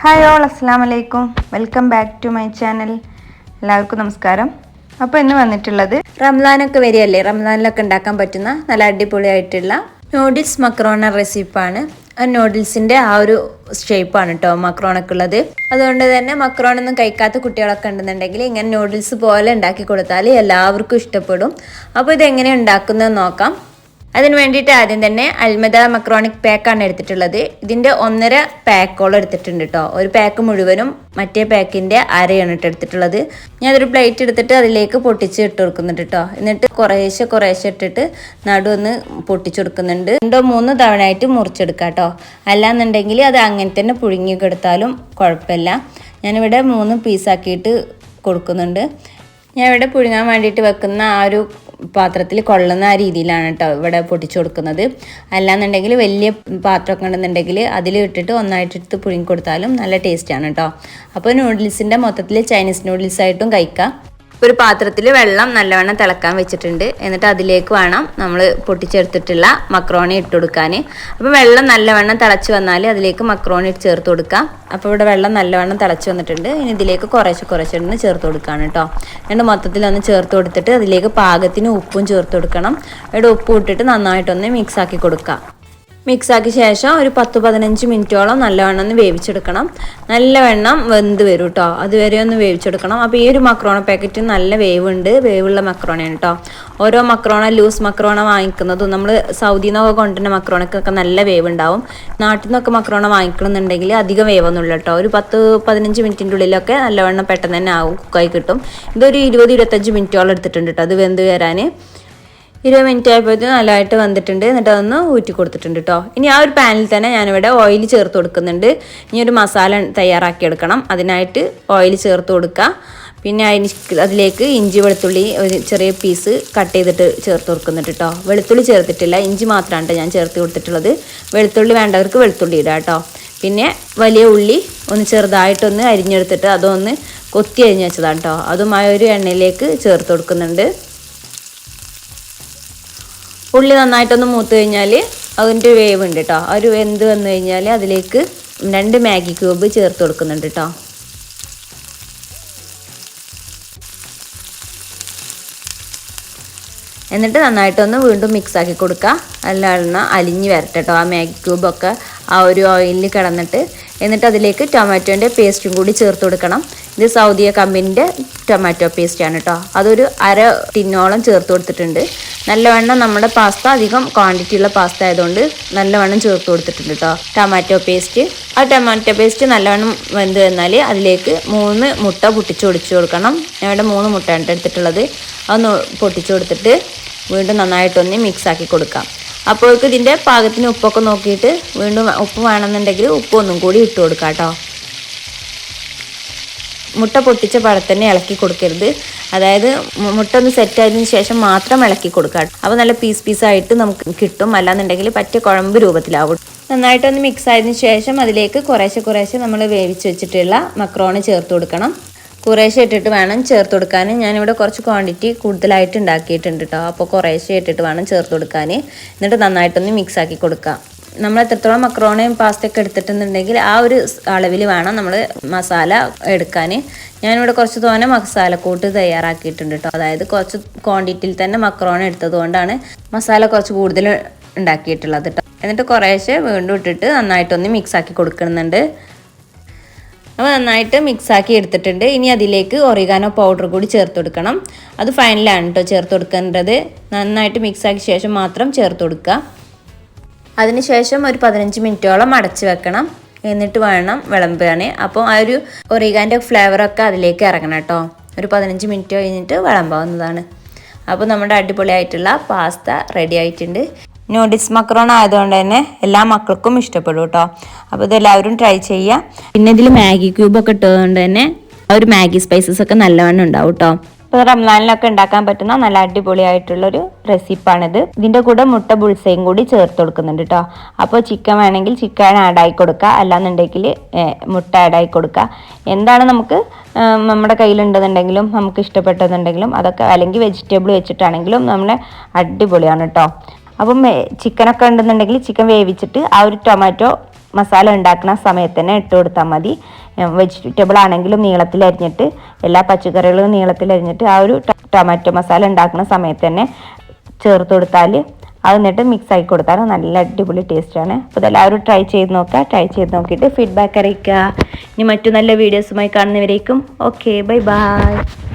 Hi all അസ്സാം വലൈക്കും welcome back to my channel എല്ലാവർക്കും നമസ്കാരം. അപ്പോൾ ഇന്ന് വന്നിട്ടുള്ളത് റംസാനൊക്കെ വരികയല്ലേ? റംസാനിലൊക്കെ ഉണ്ടാക്കാൻ പറ്റുന്ന നല്ല അടിപൊളിയായിട്ടുള്ള നൂഡിൽസ് മക്രോണ റെസിപ്പാണ് നൂഡിൽസിന്റെ ആ ഒരു ഷേപ്പാണ് കേട്ടോ മക്രോണൊക്കെ ഉള്ളത്. അതുകൊണ്ട് തന്നെ മക്രോണൊന്നും കഴിക്കാത്ത കുട്ടികളൊക്കെ ഉണ്ടെന്നുണ്ടെങ്കിൽ ഇങ്ങനെ നൂഡിൽസ് പോലെ ഉണ്ടാക്കി കൊടുത്താൽ എല്ലാവർക്കും ഇഷ്ടപ്പെടും. അപ്പോൾ ഇതെങ്ങനെ ഉണ്ടാക്കുന്നത് നോക്കാം. അതിന് വേണ്ടിയിട്ട് ആദ്യം തന്നെ അൽമദ മക്രോണിക് പാക്കാണ് എടുത്തിട്ടുള്ളത്. ഇതിന്റെ ഒന്നര പാക്കോളം എടുത്തിട്ടുണ്ട് കേട്ടോ ഒരു പാക്ക് മുഴുവനും മറ്റേ പാക്കിന്റെ അരയാണ് ഇട്ട് എടുത്തിട്ടുള്ളത്. അതൊരു പ്ലേറ്റ് എടുത്തിട്ട് അതിലേക്ക് പൊട്ടിച്ച് ഇട്ട് കൊടുക്കുന്നുണ്ട് കേട്ടോ എന്നിട്ട് കുറേശ്ശെ കുറേശ്ശെ ഇട്ടിട്ട് നടു ഒന്ന് പൊട്ടിച്ചു കൊടുക്കുന്നുണ്ട്. രണ്ടോ മൂന്ന് തവണ ആയിട്ട് മുറിച്ചെടുക്കാം കേട്ടോ അല്ലാന്നുണ്ടെങ്കിൽ അത് അങ്ങനെ തന്നെ പുഴുങ്ങി കൊടുത്താലും കുഴപ്പമില്ല. ഞാനിവിടെ മൂന്ന് പീസാക്കിയിട്ട് കൊടുക്കുന്നുണ്ട്. ഞാൻ ഇവിടെ പുഴുങ്ങാൻ വേണ്ടിയിട്ട് വെക്കുന്ന ആ ഒരു പാത്രത്തിൽ കൊള്ളുന്ന ആ രീതിയിലാണ് കേട്ടോ ഇവിടെ പൊട്ടിച്ചു കൊടുക്കുന്നത്. അല്ലാന്നുണ്ടെങ്കിൽ വലിയ പാത്രമൊക്കെ ഉണ്ടെന്നുണ്ടെങ്കിൽ അതിൽ ഇട്ടിട്ട് ഒന്നായിട്ട് എടുത്ത് പുഴുങ്ങി കൊടുത്താലും നല്ല ടേസ്റ്റാണ് കേട്ടോ അപ്പോൾ നൂഡിൽസിന്റെ മൊത്തത്തിൽ ചൈനീസ് നൂഡിൽസ് ആയിട്ടും കഴിക്കാം. ഒരു പാത്രത്തിൽ വെള്ളം നല്ലവണ്ണം തിളക്കാൻ വെച്ചിട്ടുണ്ട്. എന്നിട്ട് അതിലേക്ക് വേണം നമ്മൾ പൊട്ടിച്ചെടുത്തിട്ടുള്ള മക്രോണി ഇട്ട് കൊടുക്കാൻ അപ്പോൾ വെള്ളം നല്ലവണ്ണം തിളച്ച് വന്നാൽ അതിലേക്ക് മക്രോണി ചേർത്ത് കൊടുക്കാം. അപ്പോൾ ഇവിടെ വെള്ളം നല്ലവണ്ണം തിളച്ച് വന്നിട്ടുണ്ട്. ഇനി ഇതിലേക്ക് കുറേശ്ശെ കുറച്ചിട്ട് ചേർത്ത് കൊടുക്കുകയാണ് കേട്ടോ എന്നിട്ട് മൊത്തത്തിൽ ഒന്ന് ചേർത്ത് കൊടുത്തിട്ട് അതിലേക്ക് പാകത്തിന് ഉപ്പും ചേർത്ത് കൊടുക്കണം. ഇവിടെ ഉപ്പ് ഇട്ടിട്ട് നന്നായിട്ടൊന്ന് മിക്സ് ആക്കി കൊടുക്കാം. മിക്സാക്കിയ ശേഷം ഒരു പത്ത് പതിനഞ്ച് മിനിറ്റോളം നല്ലവണ്ണം ഒന്ന് വേവിച്ചെടുക്കണം. നല്ലവണ്ണം വെന്ത് വരും കേട്ടോ അതുവരെ ഒന്ന് വേവിച്ചെടുക്കണം. അപ്പോൾ ഈ ഒരു മക്രോണ പാക്കറ്റ് നല്ല വേവുണ്ട്. വേവുള്ള മക്രോണയാണ് കേട്ടോ ഓരോ മക്രോണ ലൂസ് മക്രോണ വാങ്ങിക്കുന്നതും നമ്മൾ സൗദിയിൽ നിന്നൊക്കെ കൊണ്ടുവരുന്ന മക്രോണക്കൊക്കെ നല്ല വേവുണ്ടാവും. നാട്ടിൽ നിന്നൊക്കെ മക്രോണ വാങ്ങിക്കണമെന്നുണ്ടെങ്കിൽ അധികം വേവൊന്നുമില്ല കേട്ടോ ഒരു പത്ത് പതിനഞ്ച് മിനിറ്റിന്റെ ഉള്ളിലൊക്കെ നല്ലവണ്ണം പെട്ടെന്ന് തന്നെ ആവും കുക്കായി കിട്ടും. ഇതൊരു ഇരുപത് ഇരുപത്തഞ്ച് മിനിറ്റോളം എടുത്തിട്ടുണ്ട് കേട്ടോ അത് വെന്ത് വരാൻ ഇരുപത് മിനിറ്റ് ആയപ്പോഴത്തേക്കും നല്ലതായിട്ട് വന്നിട്ടുണ്ട്. എന്നിട്ട് അതൊന്ന് ഊറ്റി കൊടുത്തിട്ടുണ്ട് കേട്ടോ ഇനി ആ ഒരു പാനിൽ തന്നെ ഞാനിവിടെ ഓയിൽ ചേർത്ത് കൊടുക്കുന്നുണ്ട്. ഇനി ഒരു മസാല തയ്യാറാക്കി എടുക്കണം. അതിനായിട്ട് ഓയിൽ ചേർത്ത് കൊടുക്കുക. പിന്നെ അതിന് അതിലേക്ക് ഇഞ്ചി വെളുത്തുള്ളി ഒരു ചെറിയ പീസ് കട്ട് ചെയ്തിട്ട് ചേർത്ത് കൊടുക്കുന്നുണ്ട് കേട്ടോ വെളുത്തുള്ളി ചേർത്തിട്ടില്ല. ഇഞ്ചി മാത്രമാണ് ഞാൻ ചേർത്ത് കൊടുത്തിട്ടുള്ളത്. വെളുത്തുള്ളി വേണ്ടവർക്ക് വെളുത്തുള്ളി ഇടാം കേട്ടോ പിന്നെ വലിയ ഉള്ളി ഒന്ന് ചെറുതായിട്ടൊന്ന് അരിഞ്ഞെടുത്തിട്ട് അതൊന്ന് കൊത്തി അരിഞ്ഞ് വെച്ചതാണ് കേട്ടോ അതും ആ ഒരു എണ്ണയിലേക്ക് ചേർത്ത് കൊടുക്കുന്നുണ്ട്. ഉള്ളി നന്നായിട്ടൊന്ന് മൂത്ത് കഴിഞ്ഞാൽ അതിന്റെ വേവ് ഉണ്ട് കേട്ടോ ഒരു വെന്ത് വന്നു കഴിഞ്ഞാൽ അതിലേക്ക് രണ്ട് മാഗി ക്യൂബ് ചേർത്ത് കൊടുക്കുന്നുണ്ട് കേട്ടോ എന്നിട്ട് നന്നായിട്ടൊന്ന് വീണ്ടും മിക്സ് ആക്കി കൊടുക്കുക അല്ലാതെ അലിഞ്ഞ് വരട്ടെ കേട്ടോ ആ മാഗി ക്യൂബൊക്കെ. ആ ഒരു ഓയിലിൽ കിടന്നിട്ട് എന്നിട്ട് അതിലേക്ക് ടൊമാറ്റോന്റെ പേസ്റ്റും കൂടി ചേർത്ത് കൊടുക്കണം. ഇത് സൗദിയ കമ്പനിന്റെ ടൊമാറ്റോ പേസ്റ്റാണ് കേട്ടോ അതൊരു അര ടിന്നോളം ചേർത്ത് കൊടുത്തിട്ടുണ്ട്. നല്ലവണ്ണം നമ്മുടെ പാസ്ത അധികം ക്വാണ്ടിറ്റിയുള്ള പാസ്ത ആയതുകൊണ്ട് നല്ലവണ്ണം ചേർത്ത് കൊടുത്തിട്ടുണ്ട് കേട്ടോ ടൊമാറ്റോ പേസ്റ്റ് ആ ടൊമാറ്റോ പേസ്റ്റ് നല്ലവണ്ണം വെന്ത് വന്നാൽ അതിലേക്ക് മൂന്ന് മുട്ട പൊട്ടിച്ച് പൊടിച്ച് കൊടുക്കണം. ഞങ്ങളുടെ മൂന്ന് മുട്ടയാണ് എടുത്തിട്ടുള്ളത്. അതൊന്ന് പൊട്ടിച്ചു കൊടുത്തിട്ട് വീണ്ടും നന്നായിട്ടൊന്ന് മിക്സ് ആക്കി കൊടുക്കാം. അപ്പോഴേക്കും ഇതിന്റെ പാകത്തിന് ഉപ്പൊക്കെ നോക്കിയിട്ട് വീണ്ടും ഉപ്പ് വേണമെന്നുണ്ടെങ്കിൽ ഉപ്പ് ഒന്നും കൂടി ഇട്ട് കൊടുക്കാം കേട്ടോ. മുട്ട പൊട്ടിച്ച പഴത്തന്നെ ഇളക്കി കൊടുക്കരുത്. അതായത് മുട്ട ഒന്ന് സെറ്റ് ആയതിനു ശേഷം മാത്രം ഇളക്കി കൊടുക്കുക അപ്പോൾ നല്ല പീസ് പീസായിട്ട് നമുക്ക് കിട്ടും. അല്ലാന്നുണ്ടെങ്കിൽ പറ്റിയ കുഴമ്പ് രൂപത്തിലാവും. നന്നായിട്ടൊന്ന് മിക്സ് ആയതിനു ശേഷം അതിലേക്ക് കുറേശ്ശെ കുറേശ്ശെ നമ്മൾ വേവിച്ച് വെച്ചിട്ടുള്ള മക്രോണ് ചേർത്ത് കൊടുക്കണം. കുറേശ്ശെ ഇട്ടിട്ട് വേണം ചേർത്ത് കൊടുക്കാൻ ഞാനിവിടെ കുറച്ച് ക്വാണ്ടിറ്റി കൂടുതലായിട്ട് ഉണ്ടാക്കിയിട്ടുണ്ട് കേട്ടോ അപ്പോൾ കുറേശ്ശെ ഇട്ടിട്ട് വേണം ചേർത്ത് കൊടുക്കാൻ എന്നിട്ട് നന്നായിട്ടൊന്ന് മിക്സ് ആക്കി കൊടുക്കാം. നമ്മൾ എത്രത്തോളം മക്രോണയും പാസ്തയൊക്കെ എടുത്തിട്ടുണ്ടെങ്കിൽ ആ ഒരു അളവിൽ വേണം നമ്മൾ മസാല എടുക്കാൻ ഞാനിവിടെ കുറച്ച് തോനെ മസാലക്കൂട്ട് തയ്യാറാക്കിയിട്ടുണ്ട് കേട്ടോ അതായത് കുറച്ച് ക്വാണ്ടിറ്റിയിൽ തന്നെ മക്രോണ എടുത്തതുകൊണ്ടാണ് മസാല കുറച്ച് കൂടുതൽ ഉണ്ടാക്കിയിട്ടുള്ളത് കേട്ടോ എന്നിട്ട് കുറേശ്ശെ വീണ്ടും ഇട്ടിട്ട് നന്നായിട്ടൊന്ന് മിക്സ് ആക്കി കൊടുക്കുന്നുണ്ട്. അപ്പോൾ നന്നായിട്ട് മിക്സാക്കി എടുത്തിട്ടുണ്ട്. ഇനി അതിലേക്ക് ഒറിഗാനോ പൗഡർ കൂടി ചേർത്ത് കൊടുക്കണം. അത് ഫൈനലാണ് കേട്ടോ ചേർത്ത് കൊടുക്കേണ്ടത്. നന്നായിട്ട് മിക്സാക്കിയ ശേഷം മാത്രം ചേർത്ത് കൊടുക്കുക. അതിനുശേഷം ഒരു പതിനഞ്ച് മിനിറ്റോളം അടച്ച് വെക്കണം. എന്നിട്ട് വേണം വിളമ്പാൻ. അപ്പോൾ ആ ഒരു ഒറിഗാന്റെ ഫ്ലേവറൊക്കെ അതിലേക്ക് ഇറങ്ങണം കേട്ടോ ഒരു പതിനഞ്ച് മിനിറ്റ് കഴിഞ്ഞിട്ട് വിളമ്പാവുന്നതാണ്. അപ്പോൾ നമ്മുടെ അടിപൊളിയായിട്ടുള്ള പാസ്ത റെഡി ആയിട്ടുണ്ട്. നൂഡിൽസ് മക്രോൺ ആയതുകൊണ്ട് തന്നെ എല്ലാ മക്കൾക്കും ഇഷ്ടപ്പെടും കേട്ടോ. അപ്പോൾ ഇതെല്ലാവരും ട്രൈ ചെയ്യുക പിന്നെ ഇതിൽ മാഗി ക്യൂബൊക്കെ ഇട്ടതുകൊണ്ട് തന്നെ ആ ഒരു മാഗി സ്പൈസസ് ഒക്കെ നല്ലവണ്ണം ഉണ്ടാവും കേട്ടോ. ഇപ്പോൾ റംസാനിലൊക്കെ ഉണ്ടാക്കാൻ പറ്റുന്ന നല്ല അടിപൊളിയായിട്ടുള്ളൊരു റെസിപ്പാണിത് ഇതിന്റെ കൂടെ മുട്ട ബുൾസയും കൂടി ചേർത്ത് കൊടുക്കുന്നുണ്ട് കേട്ടോ. അപ്പോൾ ചിക്കൻ വേണമെങ്കിൽ ചിക്കൻ ആഡ് ആയി കൊടുക്കുക അല്ലാന്നുണ്ടെങ്കിൽ മുട്ട ആഡ് ആയി കൊടുക്കുക എന്താണ് നമുക്ക് നമ്മുടെ കയ്യിലുണ്ടെന്നുണ്ടെങ്കിലും നമുക്ക് ഇഷ്ടപ്പെട്ടതുണ്ടെങ്കിലും അതൊക്കെ അല്ലെങ്കിൽ വെജിറ്റബിൾ വെച്ചിട്ടാണെങ്കിലും നമ്മുടെ അടിപൊളിയാണ് കേട്ടോ. അപ്പം ചിക്കനൊക്കെ ഉണ്ടെന്നുണ്ടെങ്കിൽ ചിക്കൻ വേവിച്ചിട്ട് ആ ഒരു ടൊമാറ്റോ മസാല ഉണ്ടാക്കുന്ന സമയത്ത് തന്നെ ഇട്ട് കൊടുത്താൽ മതി. വെജിറ്റബിൾ ആണെങ്കിലും നീളത്തിൽ അരിഞ്ഞിട്ട് എല്ലാ പച്ചക്കറികളും നീളത്തിൽ അരിഞ്ഞിട്ട് ആ ഒരു ടൊമാറ്റോ മസാല ഉണ്ടാക്കുന്ന സമയത്ത് തന്നെ ചേർത്ത് കൊടുത്താൽ അത് എന്നിട്ട് മിക്സ് ആക്കി കൊടുത്താൽ നല്ല അടിപൊളി ടേസ്റ്റാണ് അപ്പോൾ ഇതെല്ലാവരും ട്രൈ ചെയ്ത് നോക്കുക. ട്രൈ ചെയ്ത് നോക്കിയിട്ട് ഫീഡ്ബാക്ക് അറിയിക്കുക. ഇനി മറ്റു നല്ല വീഡിയോസുമായി കാണുന്നവരേക്കും. Okay bye bye